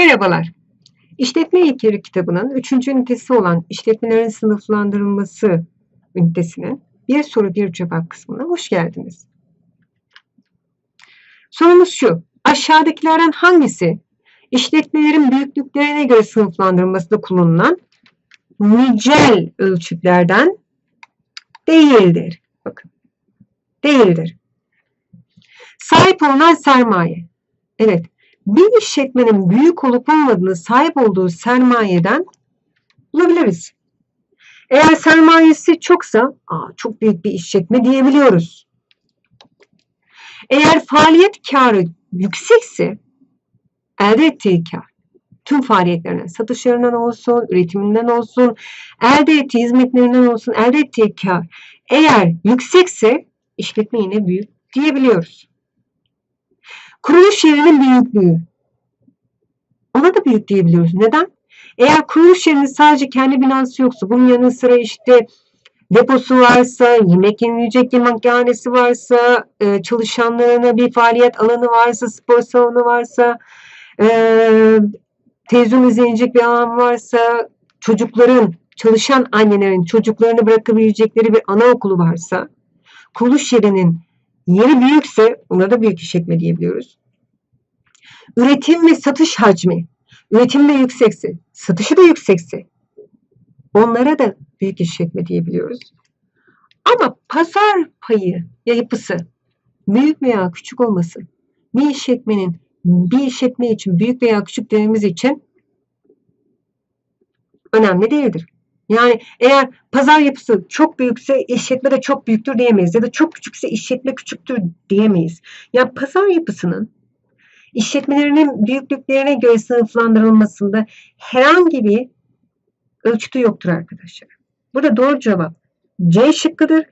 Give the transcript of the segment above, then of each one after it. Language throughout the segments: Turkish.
Merhabalar. İşletme İlkeleri kitabının 3. ünitesi olan işletmelerin sınıflandırılması ünitesinin bir soru bir cevap kısmına hoş geldiniz. Sorumuz şu. Aşağıdakilerden hangisi işletmelerin büyüklüklerine göre sınıflandırılmasında kullanılan nicel ölçütlerden değildir? Bakın. Değildir. Sahip olunan sermaye. Evet bir işletmenin büyük olup olmadığını sahip olduğu sermayeden bulabiliriz. Eğer sermayesi çoksa Aa, çok büyük bir işletme diyebiliyoruz. Eğer faaliyet karı yüksekse elde ettiği kar tüm faaliyetlerinden, satışlarından olsun, üretiminden olsun, elde ettiği hizmetlerinden olsun, elde ettiği kar eğer yüksekse işletme yine büyük diyebiliyoruz. Kuruluş yerinin büyüklüğü. Ona da büyük diyebiliyoruz. Neden? Eğer kuruluş yerinin sadece kendi binası yoksa, bunun yanı sıra işte deposu varsa, yemek yenilecek yemekhanesi varsa, e, çalışanlarına bir faaliyet alanı varsa, spor salonu varsa, e, televizyon izleyecek bir alan varsa, çocukların, çalışan annelerin çocuklarını bırakabilecekleri bir anaokulu varsa, kuruluş yerinin Yeri büyükse ona da büyük işletme diyebiliyoruz. Üretim ve satış hacmi. Üretim de yüksekse, satışı da yüksekse onlara da büyük işletme diyebiliyoruz. Ama pazar payı ya yapısı büyük veya küçük olması bir işletmenin bir işletme için büyük veya küçük dememiz için önemli değildir. Yani eğer pazar yapısı çok büyükse işletme de çok büyüktür diyemeyiz ya da çok küçükse işletme küçüktür diyemeyiz. Yani pazar yapısının işletmelerinin büyüklüklerine göre sınıflandırılmasında herhangi bir ölçütü yoktur arkadaşlar. Burada doğru cevap C şıkkıdır.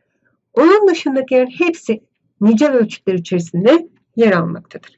Onun dışındakilerin hepsi nicel ölçütler içerisinde yer almaktadır.